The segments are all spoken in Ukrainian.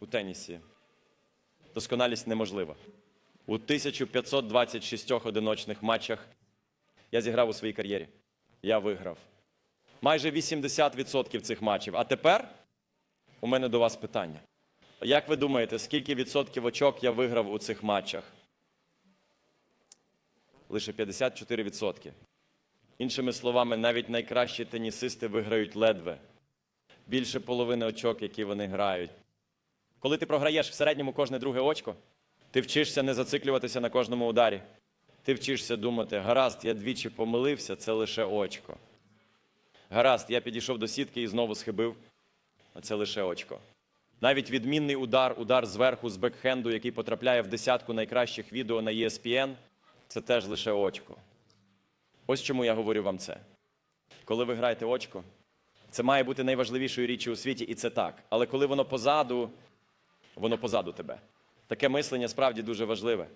у тенісі. Досконалість неможлива. У 1526 одиночних матчах я зіграв у своїй кар'єрі. Я виграв. Майже 80% цих матчів. А тепер у мене до вас питання. Як ви думаєте, скільки відсотків очок я виграв у цих матчах? Лише 54%. Іншими словами, навіть найкращі тенісисти виграють ледве. Більше половини очок, які вони грають. Коли ти програєш в середньому кожне друге очко, ти вчишся не зациклюватися на кожному ударі. Ти вчишся думати, гаразд, я двічі помилився, це лише очко. Гаразд, я підійшов до сітки і знову схибив, а це лише очко. Навіть відмінний удар, удар зверху з бекхенду, який потрапляє в десятку найкращих відео на ESPN, це теж лише очко. Ось чому я говорю вам це. Коли ви граєте очко, це має бути найважливішою річчю у світі, і це так. Але коли воно позаду, воно позаду тебе. Таке мислення справді дуже важливе.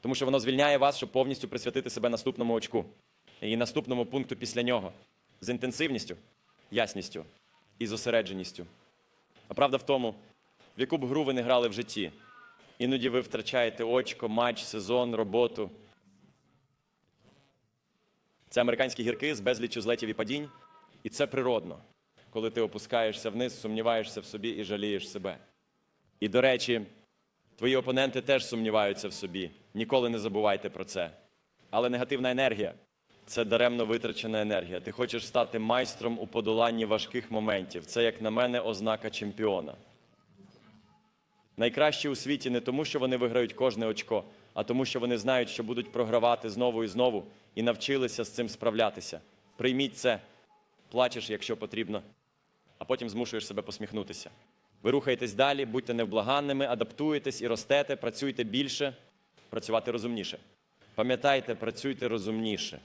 Тому що воно звільняє вас, щоб повністю присвятити себе наступному очку і наступному пункту після нього з інтенсивністю, ясністю і зосередженістю. А правда в тому, в яку б гру ви не грали в житті, іноді ви втрачаєте очко, матч, сезон, роботу. Це американські гірки з безліччю злетів і падінь, і це природно, коли ти опускаєшся вниз, сумніваєшся в собі і жалієш себе. І, до речі, твої опоненти теж сумніваються в собі. Ніколи не забувайте про це. Але негативна енергія це даремно витрачена енергія. Ти хочеш стати майстром у подоланні важких моментів. Це, як на мене, ознака чемпіона. Найкращі у світі не тому, що вони виграють кожне очко, а тому, що вони знають, що будуть програвати знову і знову, і навчилися з цим справлятися. Прийміть це, плачеш, якщо потрібно, а потім змушуєш себе посміхнутися. Ви рухаєтесь далі, будьте невблаганними, адаптуєтесь і ростете, працюйте більше, працювати розумніше. Пам'ятайте, працюйте розумніше.